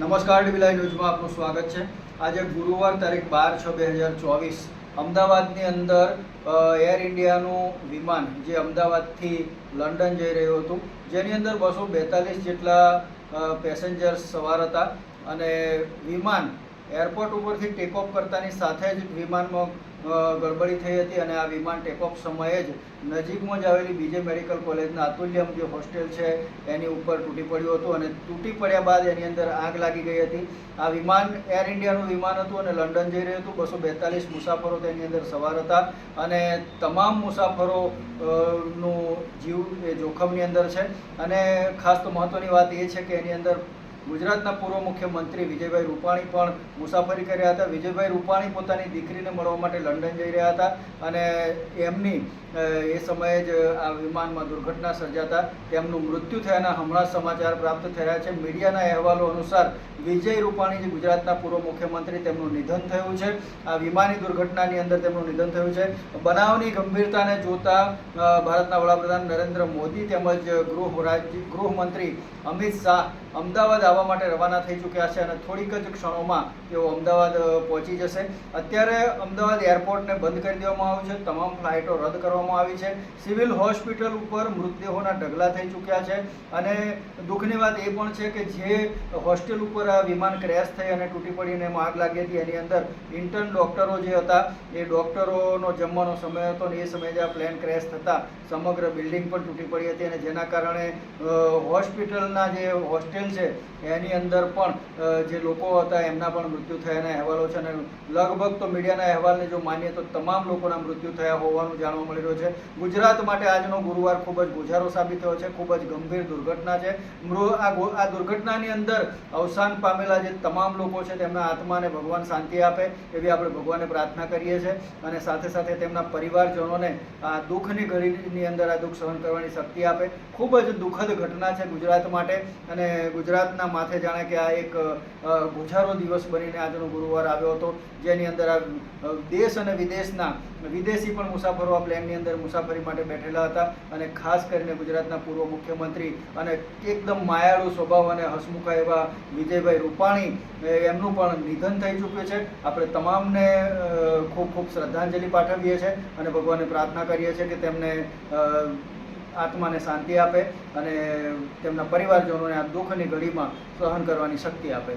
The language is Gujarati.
નમસ્કાર ડીબીલાઈ ન્યૂઝમાં આપનું સ્વાગત છે. આજે ગુરુવાર તારીખ બાર છ બે હજાર ચોવીસ. અમદાવાદની અંદર એર ઇન્ડિયાનું વિમાન જે અમદાવાદથી લંડન જઈ રહ્યું હતું, જેની અંદર બસો બેતાલીસ જેટલા પેસેન્જર્સ સવાર હતા અને વિમાન એરપોર્ટ ઉપરથી ટેક ઓફ કરતાની સાથે જ વિમાનમાં ગડબડી થઈ હતી અને આ વિમાન ટેક ઓફ સમયે જ નજીકમાં જ આવેલી બીજે મેડિકલ કોલેજના અતુલ્યમ જે હોસ્ટેલ છે, એની ઉપર તૂટી પડ્યું હતું અને તૂટી પડ્યા બાદ એની અંદર આગ લાગી ગઈ હતી. આ વિમાન એર ઇન્ડિયાનું વિમાન હતું અને લંડન જઈ રહ્યું હતું. બસો બેતાલીસ મુસાફરો તેની અંદર સવાર હતા અને તમામ મુસાફરો નું જીવ એ જોખમની અંદર છે. અને ખાસ તો મહત્ત્વની વાત એ છે કે એની અંદર ગુજરાતના પૂર્વ મુખ્યમંત્રી વિજયભાઈ રૂપાણી પણ મુસાફરી કરી રહ્યા હતા. વિજયભાઈ રૂપાણી પોતાની દીકરીને મળવા માટે લંડન જઈ રહ્યા હતા અને એમની એ સમયે જ આ વિમાનમાં દુર્ઘટના સર્જાતા. તેમનું મૃત્યુ થયાના હમણાં સમાચાર પ્રાપ્ત થયા છે. મીડિયાના અહેવાલો અનુસાર વિજય રૂપાણી જે ગુજરાતના પૂર્વ મુખ્યમંત્રી, તેમનું નિધન થયું છે. આ વિમાની દુર્ઘટનાની અંદર તેમનું નિધન થયું છે. બનાવની ગંભીરતાને જોતા ભારતના વડાપ્રધાન નરેન્દ્ર મોદી તેમજ ગૃહ રાજ્ય ગૃહમંત્રી અમિત શાહ અમદાવાદ આવવા માટે રવાના થઈ ચૂક્યા છે અને થોડીક જ ક્ષણોમાં તેઓ અમદાવાદ પહોંચી જશે. અત્યારે અમદાવાદ એરપોર્ટને બંધ કરી દેવામાં આવ્યું છે. તમામ ફ્લાઇટો રદ કરવામાં આવી છે. સિવિલ હોસ્પિટલ ઉપર મૃતદેહોના ઢગલા થઈ ચૂક્યા છે. અને દુઃખની વાત એ પણ છે કે જે હોસ્ટેલ ઉપર આ વિમાન ક્રેશ થઈ અને તૂટી પડીને એમાં આગ લાગી હતી, એની અંદર ઇન્ટર્ન ડૉક્ટરો જે હતા, એ ડૉક્ટરોનો જમવાનો સમય હતો અને એ સમયે જે આ પ્લેન ક્રેશ થતાં સમગ્ર બિલ્ડિંગ પણ તૂટી પડી હતી અને જેના કારણે હોસ્પિટલના જે હોસ્ટેલ છે, એની અંદર પણ જે લોકો હતા એમના પણ મૃત્યુ થયાના અહેવાલો છે અને લગભગ તો મીડિયાના અહેવાલને જો માનીએ તો તમામ લોકોના મૃત્યુ થયા હોવાનું જાણવા મળી રહ્યું છે. ગુજરાત માટે આજનો ગુરુવાર ખૂબ જ ગુજારો સાબિત થયો છે, ખૂબ જ ગંભીર દુર્ઘટના છે. મૃ- આ દુર્ઘટનાની અંદર અવસાન પામેલા જે તમામ લોકો છે તેમના આત્માને ભગવાન શાંતિ આપે એવી આપણે ભગવાનને પ્રાર્થના કરીએ છીએ અને સાથે સાથે તેમના પરિવારજનોને આ દુઃખની ઘડીની અંદર આ દુઃખ સહન કરવાની શક્તિ આપે. ખૂબ જ દુઃખદ ઘટના છે ગુજરાત માટે અને ગુજરાતના માથે જાણે કે આ એક ગુજારો દિવસ બનીને આજનો ગુરુવાર આવ્યો હતો. જેની અંદર આ દેશ અને વિદેશના, વિદેશી પણ મુસાફરો આ પ્લેનની અંદર મુસાફરી માટે બેઠેલા હતા અને ખાસ કરીને ગુજરાતના પૂર્વ મુખ્યમંત્રી અને એકદમ માયાળુ સ્વભાવ અને હસમુખા એવા વિજયભાઈ રૂપાણી એમનું પણ નિધન થઈ ચૂક્યું છે. આપણે તમામને ખૂબ ખૂબ શ્રદ્ધાંજલિ પાઠવીએ છીએ અને ભગવાનને પ્રાર્થના કરીએ છીએ કે તેમને આત્માને શાંતિ આપે અને તેમના પરિવારજનોને આ દુઃખની ઘડીમાં સહન કરવાની શક્તિ આપે.